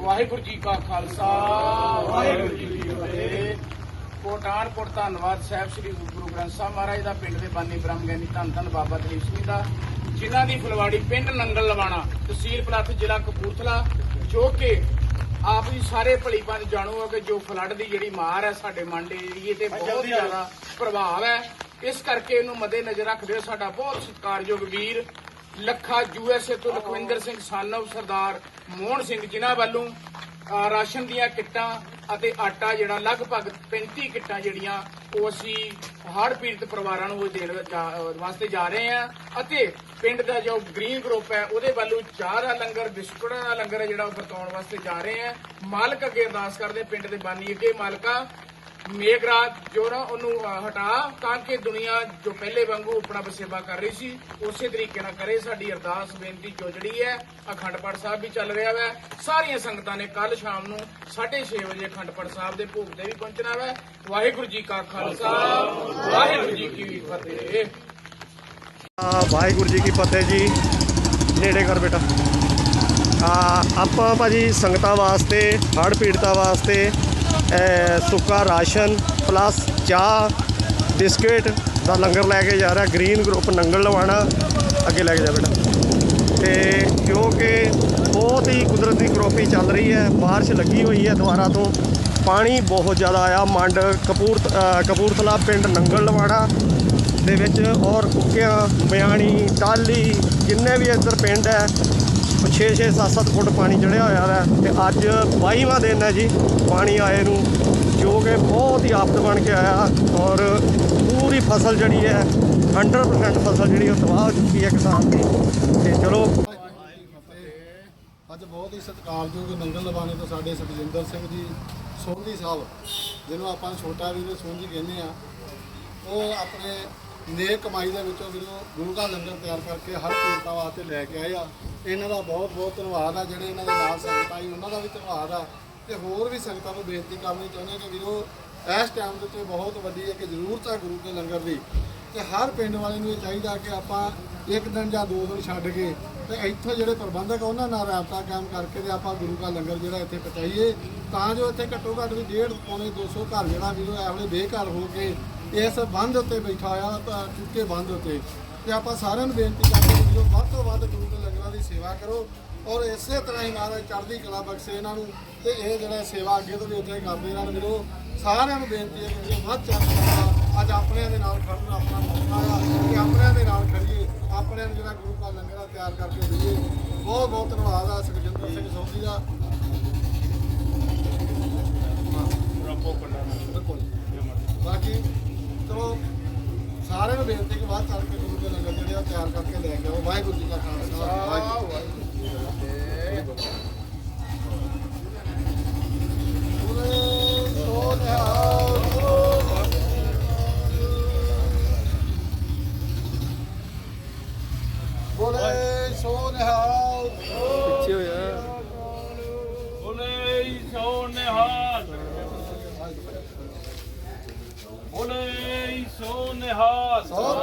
ਵਾਹਿਗੁਰੂ ਜੀ ਕਾ ਖਾਲਸਾ ਵਾਹਿਗੁਰੂ ਜੀ ਕੀ ਫਤਿਹ। ਕੋਟਾਨਪੁਰ ਧੰਨਵਾਦ ਸਾਹਿਬ ਸ੍ਰੀ ਗੁਰੂ ਗ੍ਰੰਥ ਸਾਹਿਬ ਮਹਾਰਾਜ ਦਾ ਪਿੰਡ ਦੇ ਬਾਨੀ ਬ੍ਰਹਮ ਗਿਆਨੀ ਧੰਨ ਧੰਨ ਬਾਬਾ ਦਲੀਪ ਸਿੰਘ ਦਾ ਜਿਨ੍ਹਾਂ ਦੀ ਫੁਲਵਾੜੀ ਪਿੰਡ ਨੰਗਲ ਲਵਾਣਾ ਤਹਿਸੀਲ ਪਲੱਥ ਜ਼ਿਲ੍ਹਾ ਕਪੂਰਥਲਾ ਜੋ ਕਿ ਆਪ ਵੀ ਸਾਰੇ ਭਲੀ ਪੰਜ ਜਾਣੂ ਹੋ ਕਿ ਜੋ ਫਲੱਡ ਦੀ ਜਿਹੜੀ ਮਾਰ ਹੈ ਸਾਡੇ ਮੰਡੇ ਏਰੀਏ ਤੇ ਬਹੁਤ ਜ਼ਿਆਦਾ ਪ੍ਰਭਾਵ ਹੈ। ਇਸ ਕਰਕੇ ਇਹਨੂੰ ਮੱਦੇ ਨਜ਼ਰ ਰੱਖਦੇ ਸਾਡਾ ਬਹੁਤ ਸਤਿਕਾਰਯੋਗ ਵੀਰ ਲੱਖਾ ਯੂਐਸਏ ਤੋਂ ਲਖਵਿੰਦਰ ਸਿੰਘ ਸਾਨਵ, ਸਰਦਾਰ ਮੋਹਨ ਸਿੰਘ ਜਿਨ੍ਹਾਂ ਵੱਲੋਂ ਰਾਸ਼ਨ ਦੀਆਂ ਕਿੱਟਾਂ ਅਤੇ ਆਟਾ ਜਿਹੜਾ ਲਗਭਗ 35 ਕਿੱਟਾਂ ਜਿਹੜੀਆਂ ਉਹ ਅਸੀਂ ਹੜ੍ਹ ਪੀੜਤ ਪਰਿਵਾਰਾਂ ਨੂੰ ਉਹ ਦੇਣ ਵਾਸਤੇ ਜਾ ਰਹੇ ਆ ਅਤੇ ਪਿੰਡ ਦਾ ਜੋ ਗ੍ਰੀਨ ਗਰੁੱਪ ਹੈ ਉਹਦੇ ਵੱਲੋਂ ਚਾਹ ਦਾ ਲੰਗਰ, ਬਿਸਕੁਟਾਂ ਦਾ ਲੰਗਰ ਜਿਹੜਾ ਉਹ ਵਰਤਾਉਣ ਵਾਸਤੇ ਜਾ ਰਹੇ ਆ ਮਾਲਕ ਅੱਗੇ ਅਰਦਾਸ ਕਰਦੇ ਪਿੰਡ ਦੇ ਬਾਨੀ ਅੱਗੇ ਮਾਲਕਾ ਮੇਘਰਾਜ ਜੋ ਨਾ ਉਹਨੂੰ ਹਟਾ। ਤਾਂ ਕਿ ਦੁਨੀਆ ਜੋ ਪਹਿਲੇ ਵਾਂਗੂ ਆਪਣਾ ਬਸੇਬਾ ਕਰ ਰਹੀ ਸੀ, ਉਸੇ ਤਰੀਕੇ ਨਾਲ ਕਰੇ। ਸਾਡੀ ਅਰਦਾਸ ਬੇਨਤੀ ਜੋ ਜਿਹੜੀ ਹੈ, ਅਖੰਡ ਪਾਠ ਸਾਹਿਬ ਵੀ ਚੱਲ ਰਿਹਾ ਹੈ ਸਾਰੀਆਂ ਸੰਗਤਾਂ ਨੇ ਕੱਲ ਸ਼ਾਮ ਨੂੰ 6:30 ਵਜੇ ਅਖੰਡ ਪਾਠ ਸਾਹਿਬ ਦੇ ਭੋਗ ਤੇ ਵੀ ਪਹੁੰਚਣਾ ਹੈ ਵਾਹਿਗੁਰੂ ਜੀ ਕਾ ਖਾਲਸਾ, ਵਾਹਿਗੁਰੂ ਜੀ ਕੀ ਫਤਿਹ। ਵਾਹਿਗੁਰੂ ਜੀ ਕੀ ਫਤਿਹ ਜੀ। ਨੇੜੇ ਕਰ ਬੇਟਾ। ਆਪਾਂ ਭਾਜੀ ਸੰਗਤਾਂ ਵਾਸਤੇ, ਹੜ੍ਹ ਪੀੜਤਾਂ ਵਾਸਤੇ ਸੁੱਕਾ ਰਾਸ਼ਨ ਪਲੱਸ ਚਾਹ, ਬਿਸਕਿਟ ਦਾ ਲੰਗਰ ਲੈ ਕੇ ਜਾ ਰਿਹਾ, ਗ੍ਰੀਨ ਗਰੁੱਪ ਨੰਗਲ ਲਵਾਣਾ ਅੱਗੇ ਲੈ ਕੇ ਜਾ ਬੇਟਾ। ਤੇ ਕਿਉਂਕਿ ਬਹੁਤ ਹੀ ਕੁਦਰਤੀ ਕਰੋਪੀ ਚੱਲ ਰਹੀ ਹੈ, ਬਾਰਿਸ਼ ਲੱਗੀ ਹੋਈ ਹੈ ਦੁਬਾਰਾ ਤੋਂ, ਪਾਣੀ ਬਹੁਤ ਜ਼ਿਆਦਾ ਆਇਆ, ਮੰਡ ਕਪੂਰ ਕਪੂਰਥਲਾ ਪਿੰਡ ਨੰਗਲ ਲਵਾਣਾ ਦੇ ਵਿੱਚ ਔਰ ਕੁੱਕਿਆਂ ਮਿਆਣੀ ਟਾਲੀ ਜਿੰਨੇ ਵੀ ਇੱਧਰ ਪਿੰਡ ਹੈ 6 6 7 7 ਫੁੱਟ ਪਾਣੀ ਚੜਿਆ ਹੋਇਆ ਹੈ ਤੇ ਅੱਜ 22ਵਾਂ ਦਿਨ ਹੈ ਜੀ। ਪਾਣੀ ਆਏ ਨੂੰ, ਜੋ ਕਿ ਬਹੁਤ ਹੀ ਆਫਤ ਬਣ ਕੇ ਆਇਆ ਔਰ ਪੂਰੀ ਫਸਲ ਜਿਹੜੀ ਹੈ 100% ਫਸਲ ਜਿਹੜੀ ਉਹ ਤਬਾਹ ਹੋ ਚੁੱਕੀ ਹੈ ਕਿਸਾਨ ਦੀ। ਤੇ ਚਲੋ, ਅੱਜ ਬਹੁਤ ਹੀ ਸਤਿਕਾਰਯੋਗ ਨੰਗਲ ਲਵਾਣੇ ਤੋਂ ਸਾਡੇ ਸੁਖਜਿੰਦਰ ਸਿੰਘ ਜੀ, ਸੋਹਣੀ ਸਾਹਿਬ, ਜਿਹਨੂੰ ਆਪਾਂ ਛੋਟਾ ਵੀਰ ਸੋਹਣੀ ਕਹਿੰਦੇ ਆ, ਉਹ ਆਪਣੇ ਨੇਕ ਕਮਾਈ ਦੇ ਵਿੱਚੋਂ ਵੀਰੋ ਗੁਰੂ ਦਾ ਲੰਗਰ ਤਿਆਰ ਕਰਕੇ ਹਰ ਪੀੜਤਾਂ ਵਾਸਤੇ ਲੈ ਕੇ ਆਏ ਆ। ਇਹਨਾਂ ਦਾ ਬਹੁਤ ਬਹੁਤ ਧੰਨਵਾਦ ਆ, ਜਿਹੜੇ ਇਹਨਾਂ ਦੇ ਨਾਲ ਸੰਗਤ ਆਈ, ਉਹਨਾਂ ਦਾ ਵੀ ਧੰਨਵਾਦ ਆ। ਤੇ ਹੋਰ ਵੀ ਸੰਗਤਾਂ ਨੂੰ ਬੇਨਤੀ ਕਰਨੀ ਚਾਹੁੰਦੇ ਕਿ ਵੀਰੋ, ਇਸ ਟਾਈਮ ਦੇ ਉੱਤੇ ਬਹੁਤ ਵੱਡੀ ਇੱਕ ਜ਼ਰੂਰਤ ਆ ਗੁਰੂ ਦੇ ਲੰਗਰ ਦੀ। ਤੇ ਹਰ ਪਿੰਡ ਵਾਲੇ ਨੂੰ ਇਹ ਚਾਹੀਦਾ ਕਿ ਆਪਾਂ ਇੱਕ ਦਿਨ ਜਾਂ ਦੋ ਦਿਨ ਛੱਡ ਕੇ ਤੇ ਇੱਥੋਂ ਜਿਹੜੇ ਪ੍ਰਬੰਧਕ ਉਹਨਾਂ ਨਾਲ ਰਾਬਤਾ ਕਾਇਮ ਕਰਕੇ ਤੇ ਆਪਾਂ ਗੁਰੂ ਦਾ ਲੰਗਰ ਜਿਹੜਾ ਇੱਥੇ ਪਹੁੰਚਾਈਏ। ਤਾਂ ਜੋ ਇੱਥੇ ਘੱਟੋ ਘੱਟ ਵੀ ਡੇਢ ਪੌਣੇ 200 ਘਰ ਜਿਹੜਾ ਵੀਰੋ ਇਹ ਵੇਲੇ ਬੇਘਰ ਹੋ ਕੇ ਇਸ ਬੰਦ ਉੱਤੇ ਬੈਠਾ ਹੋਇਆ ਚੁੱਕੇ ਬੰਦ ਉੱਤੇ। ਤੇ ਆਪਾਂ ਸਾਰਿਆਂ ਨੂੰ ਬੇਨਤੀ ਕਰਦੇ ਹਾਂ ਕਿ ਵੱਧ ਤੋਂ ਵੱਧ ਗੁਰੂ ਦੇ ਲੰਗਰਾਂ ਦੀ ਸੇਵਾ ਕਰੋ ਔਰ ਇਸੇ ਤਰ੍ਹਾਂ ਹੀ ਮਹਾਰਾਜ ਚੜ੍ਹਦੀ ਕਲਾ ਬਖਸ਼ੇ ਇਹਨਾਂ ਨੂੰ ਤੇ ਇਹ ਜਿਹੜਾ ਸੇਵਾ ਅੱਗੇ ਤੋਂ ਵੀ ਉੱਥੇ ਕਰਦੇ ਰਹਿਣ ਵੀਰੋ, ਸਾਰਿਆਂ ਨੂੰ ਬੇਨਤੀ ਹੈ ਕਿ ਵੱਧ ਚੜ੍ਹ ਅੱਜ ਆਪਣਿਆਂ ਦੇ ਨਾਲ ਖੜਨਾ ਆਪਣਾ ਮੌਕਾ ਆ ਕਿ ਆਪਣਿਆਂ ਦੇ ਨਾਲ ਖੜੀਏ, ਆਪਣਿਆਂ ਨੂੰ ਜਿਹੜਾ ਗੁਰੂ ਦਾ ਲੰਗਰ ਆ ਤਿਆਰ ਕਰਕੇ ਦਈਏ। ਬਹੁਤ ਬਹੁਤ ਧੰਨਵਾਦ ਆ ਸੁਖਜਿੰਦਰ ਸਿੰਘ ਸੋਢੀ ਦਾ। ਬਿਲਕੁਲ ਬਾਕੀ ਚਲੋ, ਸਾਰਿਆਂ ਨੂੰ ਬੇਨਤੀ ਕਿ ਬਾਅਦ ਚੱਲ ਕੇ ਗੁਰੂ ਦੇ ਲੰਗਰ ਜਿਹੜੇ ਆ ਤਿਆਰ ਕਰਕੇ ਲੈ ਕੇ ਆਓ। ਵਾਹਿਗੁਰੂ ਜੀ ਕਾ ਬੋਲੇ ਸੋ ਨਿਹਾਲ। ਪਿੱਛੇ ਹੋਇਆ। ਬੋਲੇ ਸੋ ਨਿਹਾਲ। ਬੋਲੇ ਸੋ ਨਿਹਾਲ। ਸੋ